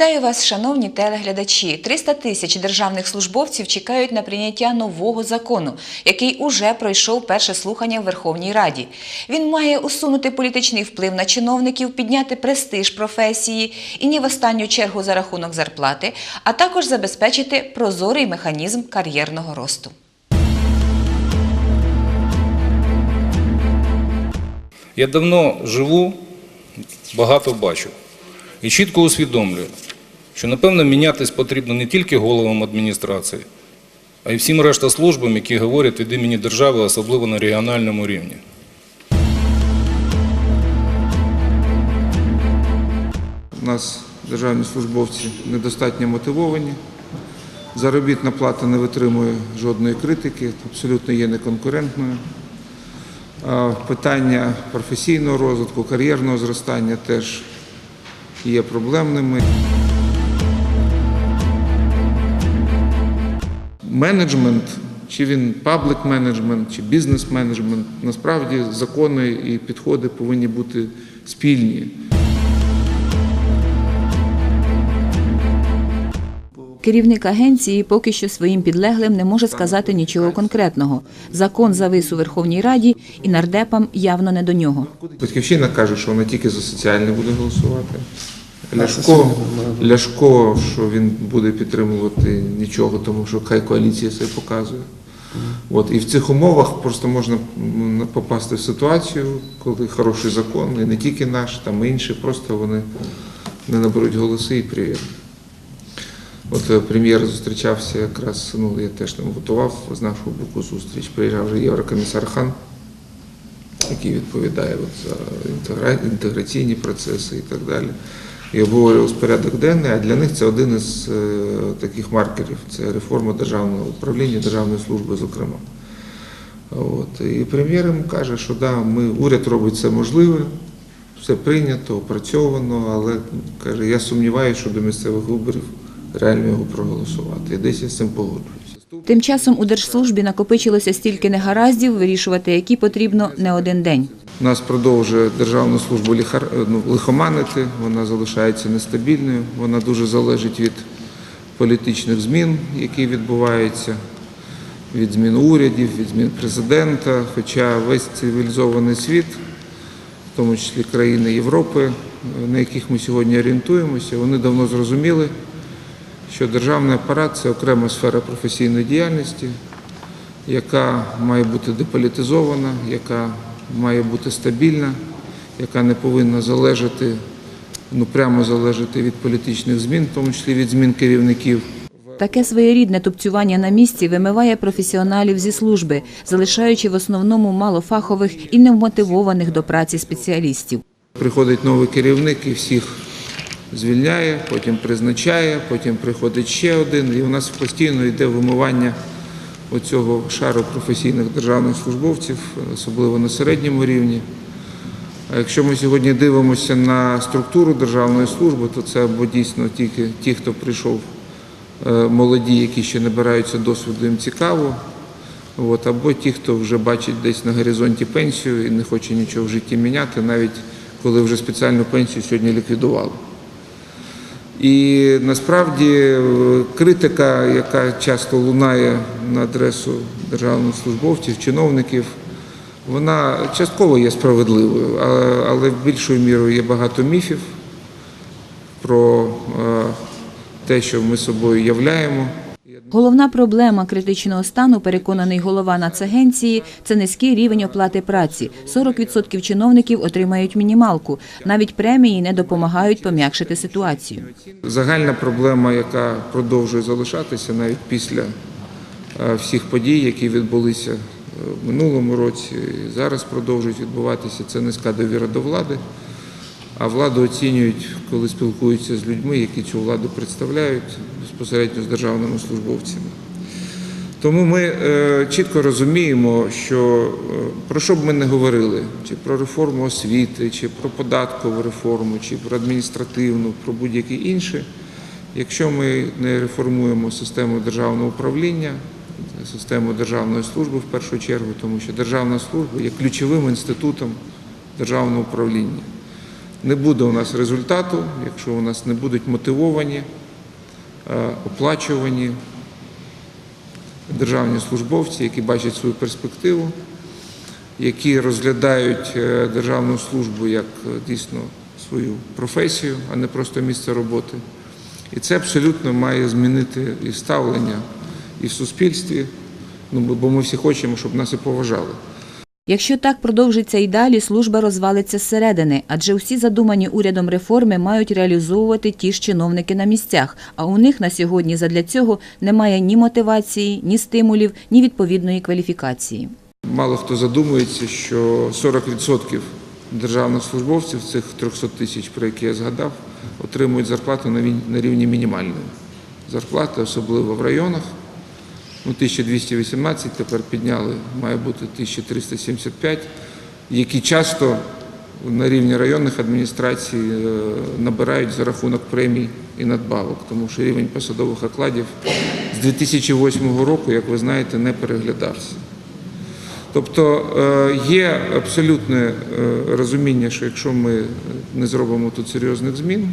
Вітаю вас, шановні телеглядачі. 300 тисяч державних службовців чекають на прийняття нового закону, який уже пройшов перше слухання в Верховній Раді. Він має усунути політичний вплив на чиновників, підняти престиж професії і не в останню чергу за рахунок зарплати, а також забезпечити прозорий механізм кар'єрного росту. Я давно живу, багато бачу і чітко усвідомлюю, що напевно мінятись потрібно не тільки головам адміністрації, а й всім решта службам, які говорять від імені держави, особливо на регіональному рівні. У нас державні службовці недостатньо мотивовані. Заробітна плата не витримує жодної критики, абсолютно є неконкурентною. Питання професійного розвитку, кар'єрного зростання теж є проблемними. Менеджмент, чи він паблік менеджмент, чи бізнес менеджмент, насправді закони і підходи повинні бути спільні. Керівник агенції поки що своїм підлеглим не може сказати нічого конкретного. Закон завис у Верховній Раді і нардепам явно не до нього. Батьківщина каже, що вона тільки за соціальне буде голосувати. Ляшко, Ляшко, що він буде підтримувати нічого, тому що хай коаліція це показує. От, і в цих умовах просто можна попасти в ситуацію, коли хороший закон, і не тільки наш, там і інші, просто вони не наберуть голоси і привіт. От е, прем'єр зустрічався якраз, ну я теж там готував з нашого боку зустріч. Приїжджав вже єврокомісар Хан, який відповідає от за інтеграційні процеси і так далі. І обговорював порядок денний, а для них це один із е, таких маркерів це реформа державного управління, державної служби, зокрема. От. І прем'єр йому каже, що да, ми, уряд робить все можливе, все прийнято, опрацьовано, але каже, я сумніваюся, що до місцевих виборів реально його проголосувати. І десь я з цим погоджуюся. Тим часом у держслужбі накопичилося стільки негараздів, вирішувати які потрібно не один день. Нас продовжує державну службу ліхар... ну, лихоманити, вона залишається нестабільною, вона дуже залежить від політичних змін, які відбуваються, від змін урядів, від змін президента. Хоча весь цивілізований світ, в тому числі країни Європи, на яких ми сьогодні орієнтуємося, вони давно зрозуміли, що державний апарат це окрема сфера професійної діяльності, яка має бути деполітизована, яка має бути стабільна, яка не повинна залежати, ну прямо залежати від політичних змін, в тому числі від змін керівників. Таке своєрідне тупцювання на місці вимиває професіоналів зі служби, залишаючи в основному малофахових і невмотивованих до праці спеціалістів. Приходить новий керівник і всіх звільняє, потім призначає, потім приходить ще один, і у нас постійно йде вимивання оцього шару професійних державних службовців, особливо на середньому рівні. Якщо ми сьогодні дивимося на структуру державної служби, то це або дійсно тільки ті, хто прийшов е, молоді, які ще набираються досвіду, їм цікаво. От, або ті, хто вже бачить десь на горизонті пенсію і не хоче нічого в житті міняти, навіть коли вже спеціальну пенсію сьогодні ліквідували. І насправді е, критика, яка часто лунає на адресу державних службовців, чиновників, вона частково є справедливою, але але більшою мірою є багато міфів про е, те, що ми собою являємо. Головна проблема критичного стану, переконаний голова Нацагенції, це низький рівень оплати праці. 40% чиновників отримають мінімалку. Навіть премії не допомагають пом'якшити ситуацію. Загальна проблема, яка продовжує залишатися навіть після е, всіх подій, які відбулися е, в минулому році зараз продовжують відбуватися, це низька довіра до влади. А владу оцінюють, коли спілкуються з людьми, які цю владу представляють безпосередньо з державними службовцями. Тому ми е, чітко розуміємо, що е, про що б ми не говорили, чи про реформу освіти, чи про податкову реформу, чи про адміністративну, про будь-які інші, якщо ми не реформуємо систему державного управління, систему державної служби в першу чергу, тому що державна служба є ключовим інститутом державного управління. Не буде у нас результату, якщо у нас не будуть мотивовані, е, оплачувані державні службовці, які бачать свою перспективу, які розглядають е, державну службу як е, дійсно свою професію, а не просто місце роботи. І це абсолютно має змінити і ставлення і в суспільстві, ну, бо- бо ми всі хочемо, щоб нас і поважали. Якщо так продовжиться і далі, служба розвалиться зсередини, адже всі задумані урядом реформи мають реалізовувати ті ж чиновники на місцях, а у них на сьогодні задля цього немає ні мотивації, ні стимулів, ні відповідної кваліфікації. Мало хто задумується, що 40% державних службовців цих 300 тисяч, про які я згадав, отримують зарплату на рівні мінімальної. Зарплати, особливо в районах. Ну, 1218 тепер підняли, має бути 1375, які часто на рівні районних адміністрацій е, набирають за рахунок премій і надбавок, тому що рівень посадових окладів з 2008 року, як ви знаєте, не переглядався. Тобто е, є абсолютне е, розуміння, що якщо ми не зробимо тут серйозних змін,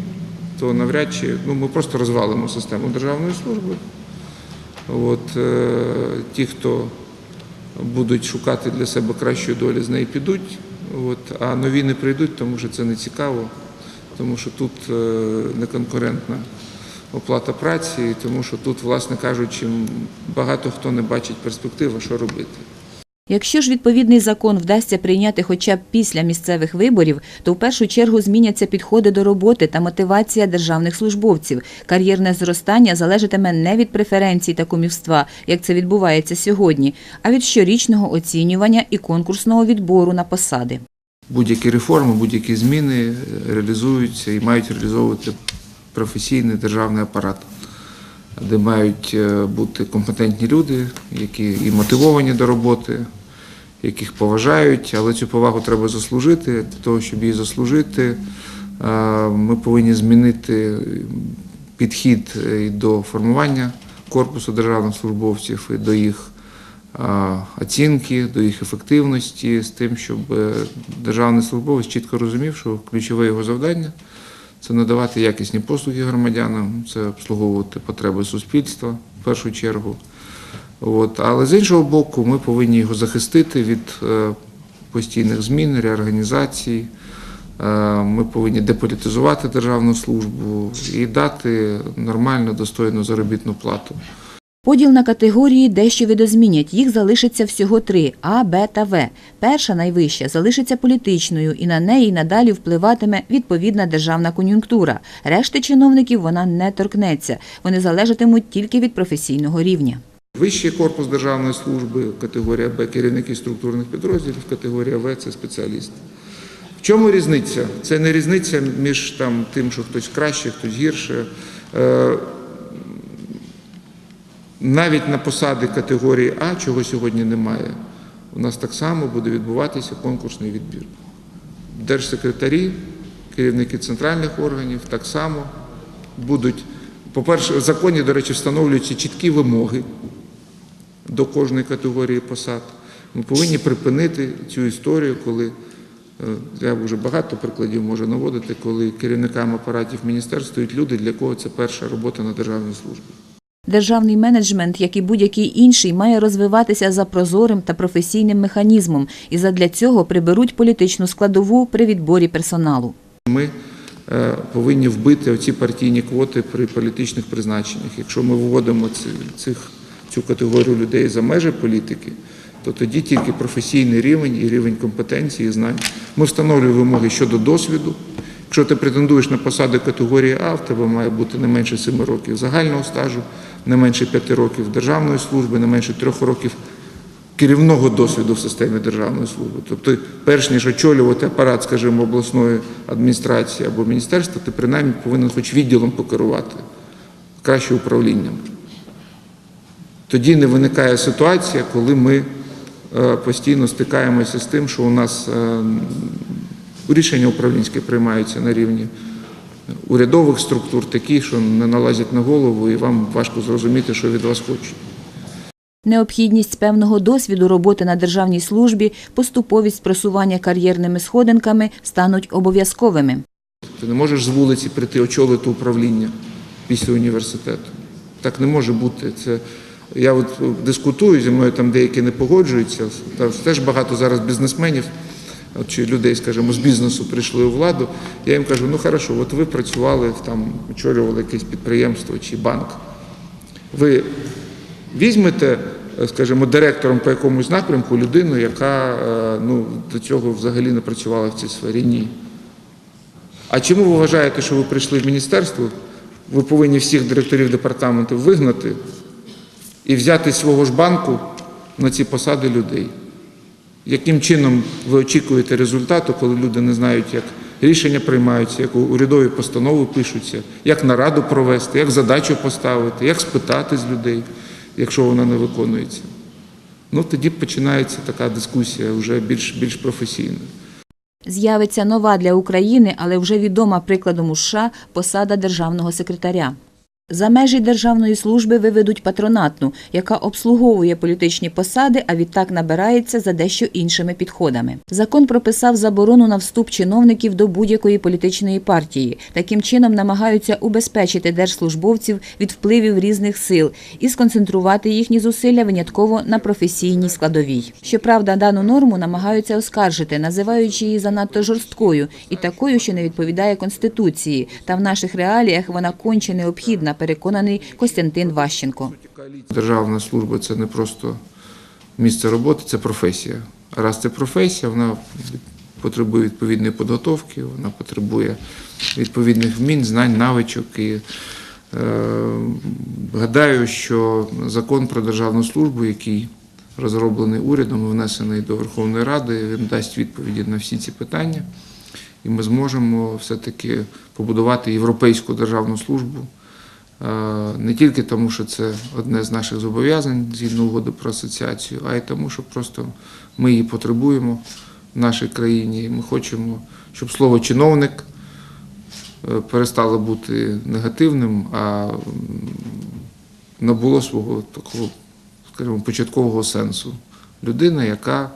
то навряд чи ну, ми просто розвалимо систему державної служби. От, е, ті, хто будуть шукати для себе кращої долі, з неї підуть, от, а нові не прийдуть, тому що це не цікаво, тому що тут е, неконкурентна оплата праці, тому що тут, власне кажучи, багато хто не бачить перспективи, що робити. Якщо ж відповідний закон вдасться прийняти хоча б після місцевих виборів, то в першу чергу зміняться підходи до роботи та мотивація державних службовців. Кар'єрне зростання залежатиме не від преференцій та кумівства, як це відбувається сьогодні, а від щорічного оцінювання і конкурсного відбору на посади. Будь-які реформи, будь-які зміни е, реалізуються і мають реалізовувати професійний державний апарат, де мають е, бути компетентні люди, які і мотивовані до роботи, яких поважають, але цю повагу треба заслужити. Для того, щоб її заслужити, е, ми повинні змінити підхід е, і до формування корпусу державних службовців, і до їх оцінки, до їх ефективності, з тим, щоб державний службовець чітко розумів, що ключове його завдання це надавати якісні послуги громадянам, це обслуговувати потреби суспільства в першу чергу. От. Але з іншого боку, ми повинні його захистити від е, постійних змін, реорганізацій. Е, Ми повинні деполітизувати державну службу і дати нормальну, достойну заробітну плату. Поділ на категорії дещо видозмінять. Їх залишиться всього три А, Б та В. Перша найвища залишиться політичною, і на неї надалі впливатиме відповідна державна кон'юнктура. Решти чиновників вона не торкнеться. Вони залежатимуть тільки від професійного рівня. Вищий корпус державної служби, категорія Б керівники структурних підрозділів, категорія В це спеціалісти. В чому різниця? Це не різниця між там, тим, що хтось краще, хтось гірше. Навіть на посади категорії А, чого сьогодні немає, у нас так само буде відбуватися конкурсний відбір. Держсекретарі, керівники центральних органів так само будуть. По-перше, в законі, до речі, встановлюються чіткі вимоги до кожної категорії посад. Ми повинні припинити цю історію, коли е, я вже багато прикладів можу наводити, коли керівникам апаратів міністерств стають люди, для кого це перша робота на державній службі. Державний менеджмент, як і будь-який інший, має розвиватися за прозорим та професійним механізмом, і задля цього приберуть політичну складову при відборі персоналу. Ми е, повинні вбити оці партійні квоти при політичних призначеннях. Якщо ми виводимо цих, цю категорію людей за межі політики, то тоді тільки професійний рівень і рівень компетенції і знань. Ми встановлюємо вимоги щодо досвіду. Якщо ти претендуєш на посаду категорії А, в тебе має бути не менше 7 років загального стажу, не менше 5 років державної служби, не менше 3 років керівного досвіду в системі державної служби. Тобто, перш ніж очолювати апарат, скажімо, обласної адміністрації або міністерства, ти принаймні повинен хоч відділом покерувати, краще управлінням. Тоді не виникає ситуація, коли ми е, постійно стикаємося з тим, що у нас е, рішення управлінські приймаються на рівні урядових структур, такі, що не налазять на голову, і вам важко зрозуміти, що від вас хочуть. Необхідність певного досвіду роботи на державній службі, поступовість просування кар'єрними сходинками стануть обов'язковими. Ти не можеш з вулиці прийти очолити управління після університету. Так не може бути. Це я от дискутую зі мною там деякі не погоджуються. Там теж багато зараз бізнесменів чи людей, скажімо, з бізнесу прийшли у владу. Я їм кажу: ну хорошо, от ви працювали там, очолювали якесь підприємство чи банк. Ви візьмете, е, скажімо, директором по якомусь напрямку людину, яка е, ну, до цього взагалі не працювала в цій сфері? Ні. А чому ви вважаєте, що ви прийшли в міністерство? Ви повинні всіх директорів департаменту вигнати і взяти з свого ж банку на ці посади людей. Яким чином ви очікуєте результату, коли люди не знають, як рішення приймаються, як урядові постанови пишуться, як нараду провести, як задачу поставити, як спитати з людей, якщо вона не виконується? Ну тоді починається така дискусія вже більш, більш професійна. З'явиться нова для України, але вже відома прикладом у США посада державного секретаря. За межі державної служби виведуть патронатну, яка обслуговує політичні посади, а відтак набирається за дещо іншими підходами. Закон прописав заборону на вступ чиновників до будь-якої політичної партії. Таким чином намагаються убезпечити держслужбовців від впливів різних сил і сконцентрувати їхні зусилля винятково на професійній складовій. Щоправда, дану норму намагаються оскаржити, називаючи її занадто жорсткою і такою, що не відповідає конституції. Та в наших реаліях вона конче необхідна, переконаний Костянтин Ващенко. Державна служба це не просто місце роботи, це професія. Раз це професія, вона потребує відповідної підготовки, вона потребує відповідних вмінь, знань, навичок. І е, гадаю, що закон про державну службу, який розроблений урядом і внесений до Верховної Ради, він дасть відповіді на всі ці питання. І ми зможемо все-таки побудувати європейську державну службу. Е, Не тільки тому, що це одне з наших зобов'язань згідно угоди про асоціацію, а й тому, що просто ми її потребуємо в нашій країні. Ми хочемо, щоб слово чиновник е, перестало бути негативним, а набуло свого такого, скажімо, початкового сенсу. Людина, яка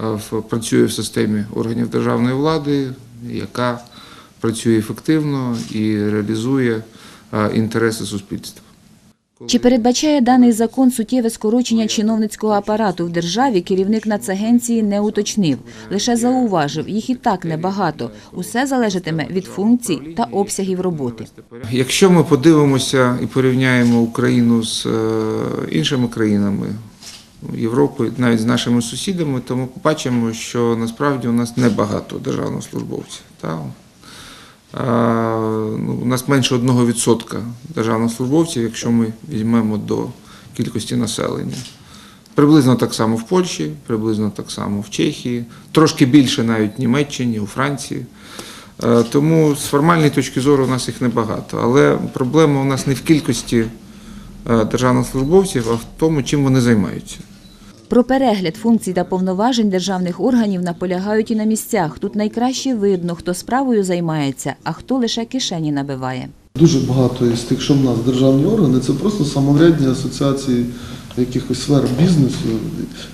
е, працює в системі органів державної влади, яка працює ефективно і реалізує інтереси суспільства. Чи передбачає даний закон суттєве скорочення чиновницького апарату в державі? Керівник Нацагенції не уточнив, лише зауважив, їх і так небагато. Усе залежатиме від функцій та обсягів роботи. Якщо ми подивимося і порівняємо Україну з е, іншими країнами Європи, навіть з нашими сусідами, то ми побачимо, що насправді у нас небагато державних службовців. Ну, у нас менше 1% державних службовців, якщо ми візьмемо до кількості населення. Приблизно так само в Польщі, приблизно так само в Чехії, трошки більше навіть в Німеччині, у Франції. Е, Тому з формальної точки зору у нас їх небагато. Але проблема у нас не в кількості е, державних службовців, а в тому, чим вони займаються. Про перегляд функцій та повноважень державних органів наполягають і на місцях. Тут найкраще видно, хто справою займається, а хто лише кишені набиває. Дуже багато із тих, що в нас державні органи, це просто самоврядні асоціації якихось сфер бізнесу,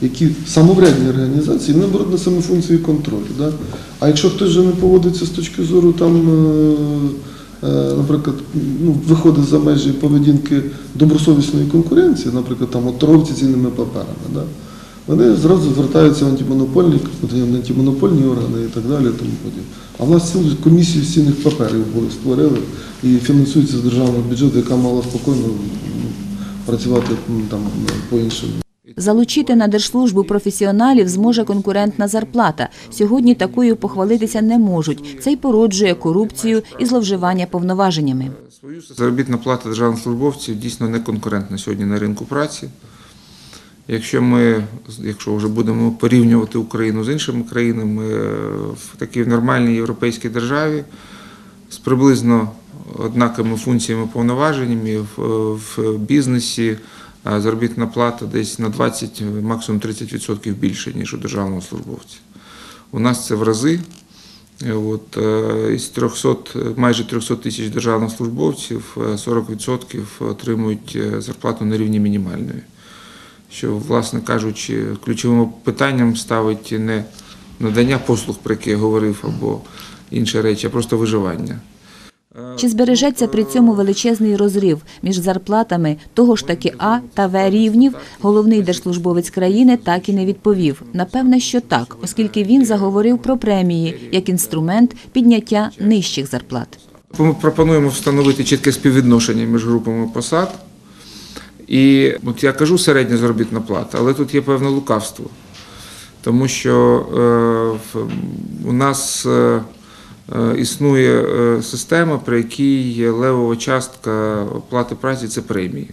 які самоврядні організації, вони беруть на себе функції контролю. Да? А якщо хтось вже не поводиться з точки зору там, е, е, наприклад, ну, виходить за межі поведінки добросовісної конкуренції, наприклад, там от торговці цінними паперами, да? Вони зразу звертаються в антимонопольні, антимонопольні органи і так далі. Тому подібне. А в нас цілу комісію з цінних паперів були створили і фінансується з державного бюджету, яка мала спокійно м, працювати там по іншим Залучити на держслужбу професіоналів зможе конкурентна зарплата. Сьогодні такою похвалитися не можуть. Це й породжує корупцію і зловживання повноваженнями. Свою заробітна плата державних службовців дійсно не конкурентна сьогодні на ринку праці. Якщо ми, якщо вже будемо порівнювати Україну з іншими країнами е, в такій нормальній європейській державі з приблизно однаковими функціями повноваженнями в, в бізнесі заробітна плата десь на 20, максимум 30% більше, ніж у державного службовця. У нас це в рази. Е, От, е, із 300, майже 300 тисяч державних службовців е, 40% отримують е, зарплату на рівні мінімальної. Що, власне кажучи, ключовим питанням ставить не надання послуг, про які я говорив, або інші речі, а просто виживання. Чи збережеться при цьому величезний розрив між зарплатами того ж таки А та В рівнів? Головний держслужбовець країни так і не відповів. Напевне, що так, оскільки він заговорив про премії як інструмент підняття нижчих зарплат. Ми пропонуємо встановити чітке співвідношення між групами посад. І от я кажу середня заробітна плата, але тут є певне лукавство. Тому що е, у нас е, е, існує е, система, при якій левова частка оплати праці це премії.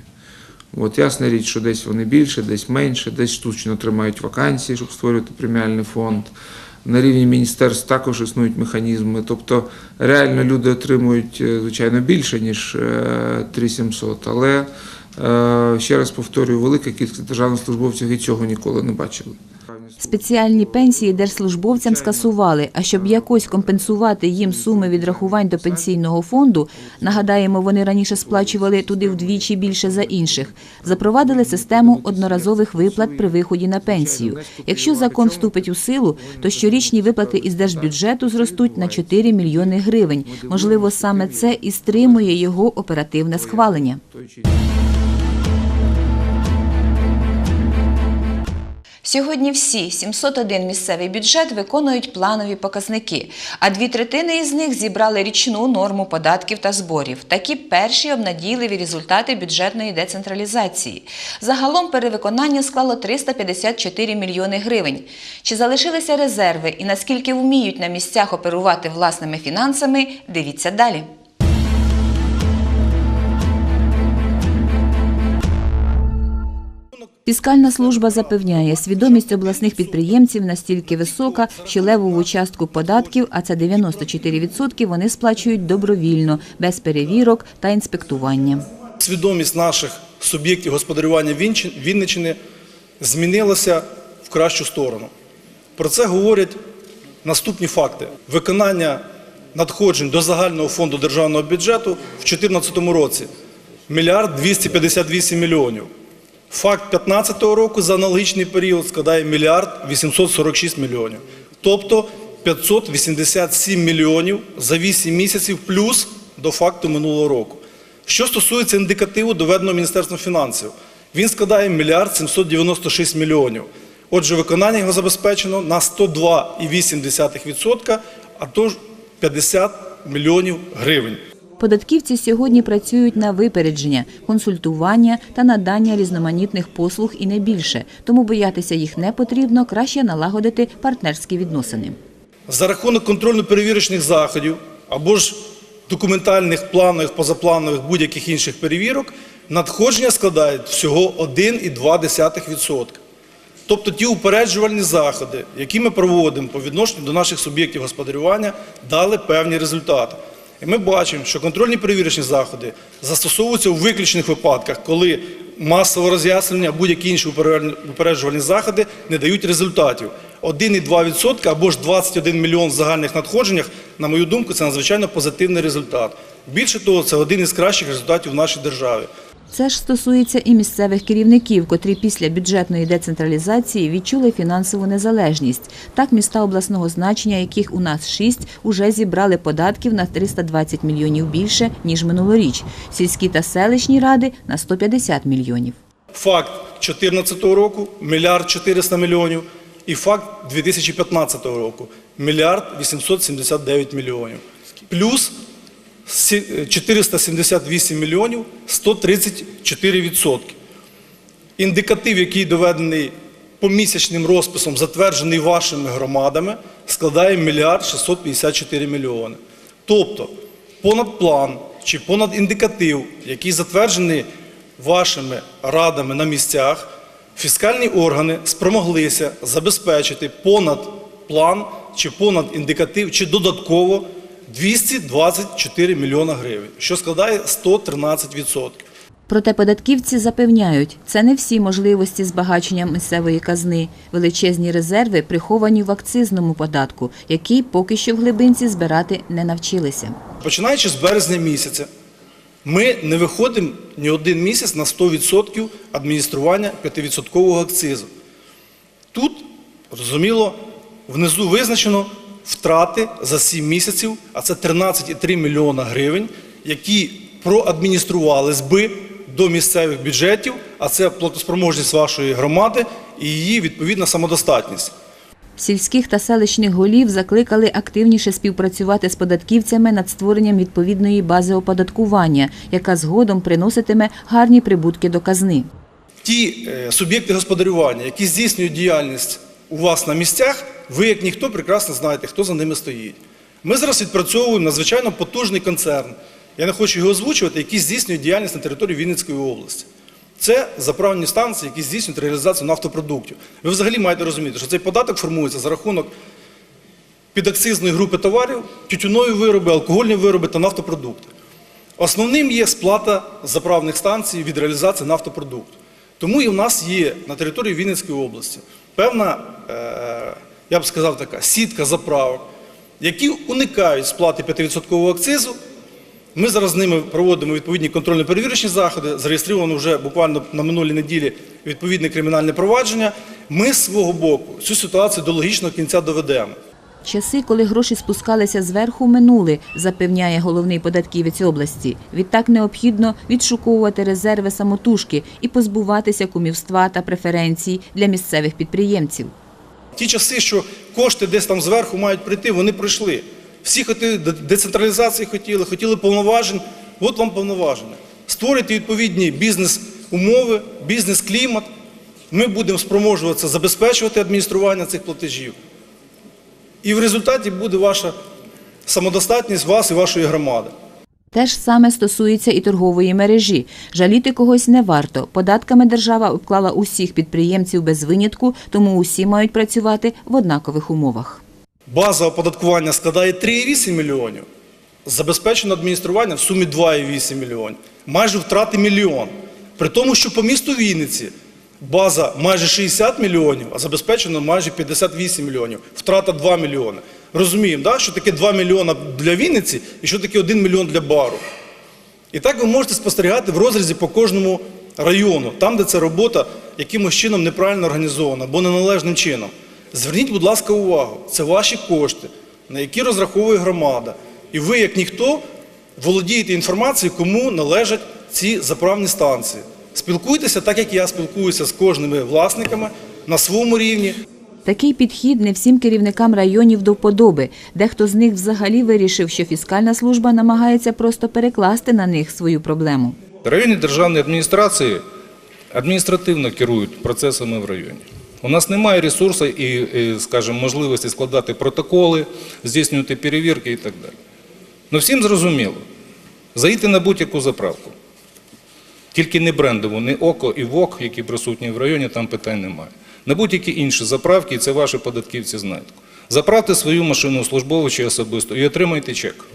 От ясна річ, що десь вони більше, десь менше, десь штучно тримають вакансії, щоб створювати преміальний фонд. На рівні міністерств також існують механізми. Тобто реально люди отримують, е, звичайно, більше, ніж е, 3700, але ще раз повторюю, велика кількість державних службовців і цього ніколи не бачили. Спеціальні пенсії держслужбовцям скасували, а щоб якось компенсувати їм суми відрахувань до пенсійного фонду, нагадаємо, вони раніше сплачували туди вдвічі більше за інших, запровадили систему одноразових виплат при виході на пенсію. Якщо закон вступить у силу, то щорічні виплати із держбюджету зростуть на 4 мільйони гривень. Можливо, саме це і стримує його оперативне схвалення. Сьогодні всі 701 місцевий бюджет виконують планові показники, а дві третини із них зібрали річну норму податків та зборів. Такі перші обнадійливі результати бюджетної децентралізації. Загалом перевиконання склало 354 мільйони гривень. Чи залишилися резерви і наскільки вміють на місцях оперувати власними фінансами, дивіться далі. Фіскальна служба запевняє, свідомість обласних підприємців настільки висока, що левову частку податків, а це 94%, вони сплачують добровільно, без перевірок та інспектування. Свідомість наших суб'єктів господарювання Вінниччини змінилася в кращу сторону. Про це говорять наступні факти: виконання надходжень до загального фонду державного бюджету в 2014 році мільярд 258 мільйонів. Факт 2015 року за аналогічний період складає мільярд 846 мільйонів. Тобто 587 мільйонів за 8 місяців плюс до факту минулого року. Що стосується індикативу, доведеного Міністерством фінансів, він складає мільярд 796 мільйонів. Отже, виконання його забезпечено на 102,8%, а тож 50 мільйонів гривень. Податківці сьогодні працюють на випередження, консультування та надання різноманітних послуг і не більше. Тому боятися їх не потрібно, краще налагодити партнерські відносини. За рахунок контрольно-перевірочних заходів або ж документальних, планових, позапланових будь-яких інших перевірок надходження складають всього 1,2%. Тобто ті упереджувальні заходи, які ми проводимо по відношенню до наших суб'єктів господарювання, дали певні результати. І ми бачимо, що контрольні перевірочні заходи застосовуються у виключних випадках, коли масове роз'яснення, будь-які інші упереджувальні- заходи не дають результатів. 1,2% або ж 21 мільйон в загальних надходженнях, на мою думку, це надзвичайно позитивний результат. Більше того, це один із кращих результатів в нашій державі. Це ж стосується і місцевих керівників, котрі після бюджетної децентралізації відчули фінансову незалежність. Так, міста обласного значення, яких у нас шість, уже зібрали податків на 320 мільйонів більше, ніж минулоріч. Сільські та селищні ради – на 150 мільйонів. Факт 2014 року мільярд 400 мільйонів і факт 2015 року мільярд 879 мільйонів. Плюс 478 мільйонів 134 відсотки. Індикатив, який доведений помісячним розписом, затверджений вашими громадами, складає мільярд 654 мільйони. Тобто понад план чи понад індикатив, який затверджений вашими радами на місцях, фіскальні органи спромоглися забезпечити понад план чи понад індикатив, чи додатково 224 мільйона гривень, що складає 113%. Проте податківці запевняють, це не всі можливості збагачення місцевої казни. Величезні резерви приховані в акцизному податку, який поки що в глибинці збирати не навчилися. Починаючи з березня місяця, ми не виходимо ні один місяць на 100% адміністрування 5% акцизу. Тут, зрозуміло, внизу визначено втрати за 7 місяців, а це 13,3 мільйона гривень, які проадмініструвались би до місцевих бюджетів, а це платоспроможність вашої громади і її відповідна самодостатність. Сільських та селищних голів закликали активніше співпрацювати з податківцями над створенням відповідної бази оподаткування, яка згодом приноситиме гарні прибутки до казни. Ті е, суб'єкти господарювання, які здійснюють діяльність у вас на місцях, ви, як ніхто, прекрасно знаєте, хто за ними стоїть. Ми зараз відпрацьовуємо надзвичайно потужний концерн. Я не хочу його озвучувати, який здійснює діяльність на території Вінницької області. Це заправні станції, які здійснюють реалізацію нафтопродуктів. Ви взагалі маєте розуміти, що цей податок формується за рахунок підакцизної групи товарів, тютюнові вироби, алкогольні вироби та нафтопродукти. Основним є сплата заправних станцій від реалізації нафтопродукту. Тому і в нас є на території Вінницької області певна, е, я б сказав така, сітка заправок, які уникають сплати 5% акцизу. Ми зараз з ними проводимо відповідні контрольно-перевірочні заходи. Зареєстровано вже буквально на минулій неділі відповідне кримінальне провадження. Ми з свого боку цю ситуацію до логічного кінця доведемо. Часи, коли гроші спускалися зверху, минули, запевняє головний податківець області. Відтак необхідно відшуковувати резерви самотужки і позбуватися кумівства та преференцій для місцевих підприємців. Ті часи, що кошти десь там зверху мають прийти, вони пройшли. Всі децентралізації хотіли, хотіли повноважень. От вам повноваження. Створити відповідні бізнес-умови, бізнес-клімат. Ми будемо спроможуватися забезпечувати адміністрування цих платежів. І в результаті буде ваша самодостатність вас і вашої громади. Те ж саме стосується і торгової мережі. Жаліти когось не варто. Податками держава обклала усіх підприємців без винятку, тому усі мають працювати в однакових умовах. База оподаткування складає 3,8 мільйонів. Забезпечено адміністрування в сумі 2,8 мільйонів. Майже втрати мільйон. При тому, що по місту Вінниці база майже 60 мільйонів, а забезпечено майже 58 мільйонів. Втрата 2 мільйони. Розуміємо, да, що таке 2 мільйона для Вінниці і що таке 1 мільйон для бару. І так ви можете спостерігати в розрізі по кожному району, там, де ця робота якимось чином неправильно організована або неналежним чином. Зверніть, будь ласка, увагу, це ваші кошти, на які розраховує громада. І ви, як ніхто, володієте інформацією, кому належать ці заправні станції. Спілкуйтеся так, як я спілкуюся з кожними власниками на своєму рівні. Такий підхід не всім керівникам районів до вподоби. Дехто з них взагалі вирішив, що фіскальна служба намагається просто перекласти на них свою проблему. Районні державні адміністрації адміністративно керують процесами в районі. У нас немає ресурсу і, скажімо, можливості складати протоколи, здійснювати перевірки і так далі. Ну всім зрозуміло, зайти на будь-яку заправку. Тільки не брендову, не ОКО і ВОК, які присутні в районі, там питань немає. На будь-які інші заправки, і це ваші податківці знають. Заправте свою машину службову чи особисто і отримайте чек.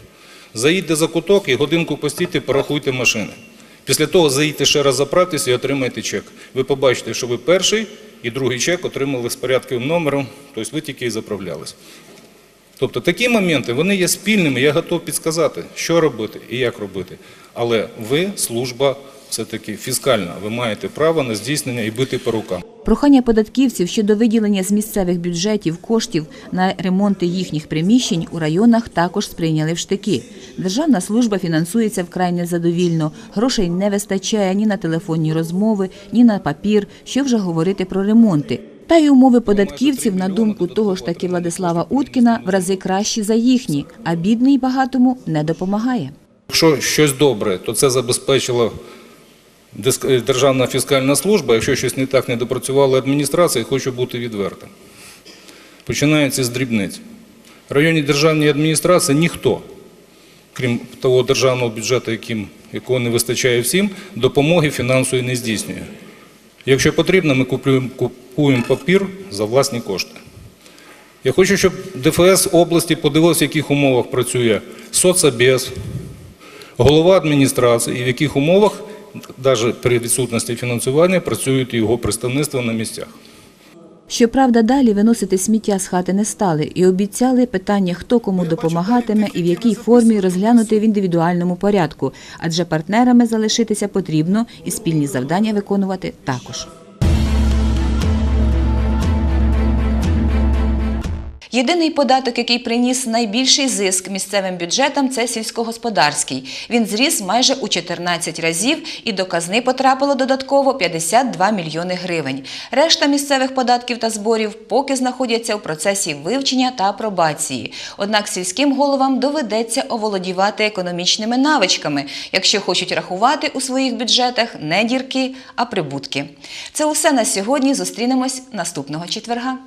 Заїдьте за куток і годинку постійте, порахуйте машини. Після того заїдьте ще раз заправтеся і отримайте чек. Ви побачите, що ви перший і другий чек отримали з порядковим номером, тобто ви тільки і заправлялись. Тобто такі моменти вони є спільними, я готов підсказати, що робити і як робити. Але ви, служба, все-таки фіскальна, ви маєте право на здійснення і бити по рукам. Прохання податківців щодо виділення з місцевих бюджетів коштів на ремонти їхніх приміщень у районах також сприйняли в штики. Державна служба фінансується вкрай незадовільно. Грошей не вистачає ні на телефонні розмови, ні на папір, що вже говорити про ремонти. Та й умови податківців, на думку того ж таки Владислава Уткіна, в рази кращі за їхні, а бідний багатому не допомагає. Якщо щось добре, то це забезпечила Диск- Державна фіскальна служба. Якщо щось не так не допрацювала адміністрація, хочу бути відвертим. Починається з дрібниць. В районній державній адміністрації ніхто, крім того державного бюджету, яким, якого не вистачає всім, допомоги фінансової не здійснює. Якщо потрібно, ми купуємо, купуємо папір за власні кошти. Я хочу, щоб ДФС області подивилися, в яких умовах працює соцобез, голова адміністрації і в яких умовах, навіть при відсутності фінансування, працюють його представництва на місцях. Щоправда, далі виносити сміття з хати не стали і обіцяли питання, хто кому допомагатиме і в якій формі розглянути в індивідуальному порядку, адже партнерами залишитися потрібно і спільні завдання виконувати також. Єдиний податок, який приніс найбільший зиск місцевим бюджетам, це сільськогосподарський. Він зріс майже у 14 разів і до казни потрапило додатково 52 мільйони гривень. Решта місцевих податків та зборів поки знаходяться в процесі вивчення та апробації. Однак сільським головам доведеться оволодівати економічними навичками, якщо хочуть рахувати у своїх бюджетах не дірки, а прибутки. Це усе на сьогодні. Зустрінемось наступного четверга.